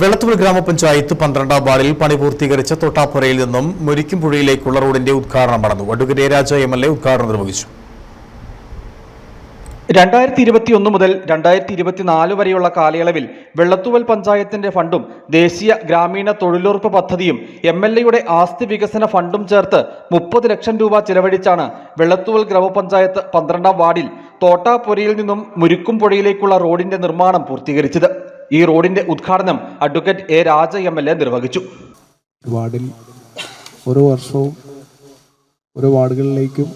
വെള്ളത്തൂർ ഗ്രാമപഞ്ചായത്ത് പന്ത്രണ്ടാം വാർഡിൽ പണി പൂർത്തീകരിച്ച തൊട്ടാപ്പുരയിൽ നിന്നും മുരിക്കുംപുഴയിലേക്കുള്ള റോഡിന്റെ ഉദ്ഘാടനം നടന്നു. Advocate Raja M L A ഉദ്ഘാടനം നിർവഹിച്ചു. രണ്ടായിരത്തി ഇരുപത്തിയൊന്ന് മുതൽ രണ്ടായിരത്തി ഇരുപത്തിനാല് വരെയുള്ള കാലയളവിൽ വെള്ളത്തൂവൽ പഞ്ചായത്തിന്റെ ഫണ്ടും ദേശീയ ഗ്രാമീണ തൊഴിലുറപ്പ് പദ്ധതിയും എം എൽ എയുടെ ആസ്തി വികസന ഫണ്ടും ചേർത്ത് മുപ്പത് ലക്ഷം രൂപ ചിലവഴിച്ചാണ് വെള്ളത്തൂവൽ ഗ്രാമപഞ്ചായത്ത് പന്ത്രണ്ടാം വാർഡിൽ തോട്ടാപുരയിൽ നിന്നും മുരിക്കുംപുഴയിലേക്കുള്ള റോഡിന്റെ നിർമ്മാണം പൂർത്തീകരിച്ചത്. ഈ റോഡിന്റെ ഉദ്ഘാടനം advocate A Raja M L A നിർവഹിച്ചു. വാർഡിൽ ഓരോ വർഷവും ഓരോ വാർഡുകളിലേക്കും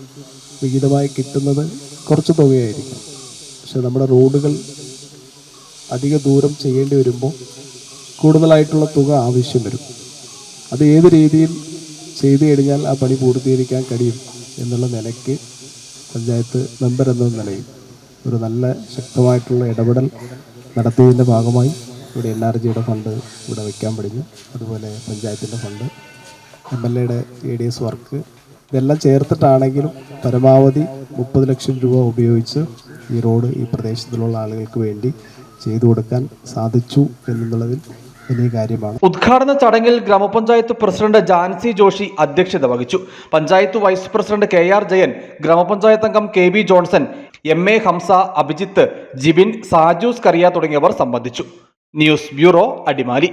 വിഹിതമായി കിട്ടുന്നത് കുറച്ച് തുകയായിരിക്കും. പക്ഷെ നമ്മുടെ റോഡുകൾ അധിക ദൂരം ചെയ്യേണ്ടി വരുമ്പോൾ കൂടുതലായിട്ടുള്ള തുക ആവശ്യം വരും. അത് ഏത് രീതിയിൽ ചെയ്തു കഴിഞ്ഞാൽ ആ പണി പൂർത്തീകരിക്കാൻ കഴിയും എന്നുള്ള നിലയ്ക്ക് പഞ്ചായത്ത് മെമ്പർ എന്ന നിലയിൽ ഒരു നല്ല ശക്തമായിട്ടുള്ള ഇടപെടൽ നടത്തിയതിന്റെ ഭാഗമായി ഇവിടെ എൻ ആർ ജിയുടെ ഫണ്ട് ഇവിടെ വയ്ക്കാൻ പഠിഞ്ഞു അതുപോലെ പഞ്ചായത്തിന്റെ ഫണ്ട് എം എൽ എയുടെ എ ഡി എസ് വർക്ക്. ഇതെല്ലാം ചേർത്തിട്ടാണെങ്കിലും പരമാവധി മുപ്പത് ലക്ഷം രൂപ ഉപയോഗിച്ച് ഈ റോഡ് ഈ പ്രദേശത്തിലുള്ള ആളുകൾക്ക് വേണ്ടി ചെയ്തു കൊടുക്കാൻ സാധിച്ചു എന്നുള്ളതിൽ വലിയ കാര്യമാണ്. ഉദ്ഘാടന ചടങ്ങിൽ ഗ്രാമപഞ്ചായത്ത് പ്രസിഡന്റ് ജാൻസി ജോഷി അധ്യക്ഷത വഹിച്ചു. Panchayat vice president K R Jayan ഗ്രാമപഞ്ചായത്ത് അംഗം K B Johnson M A Hamza Abhijith Jibin Sajus Kariya തുടങ്ങിയവർ സംബന്ധിച്ചു. News bureau Adimali.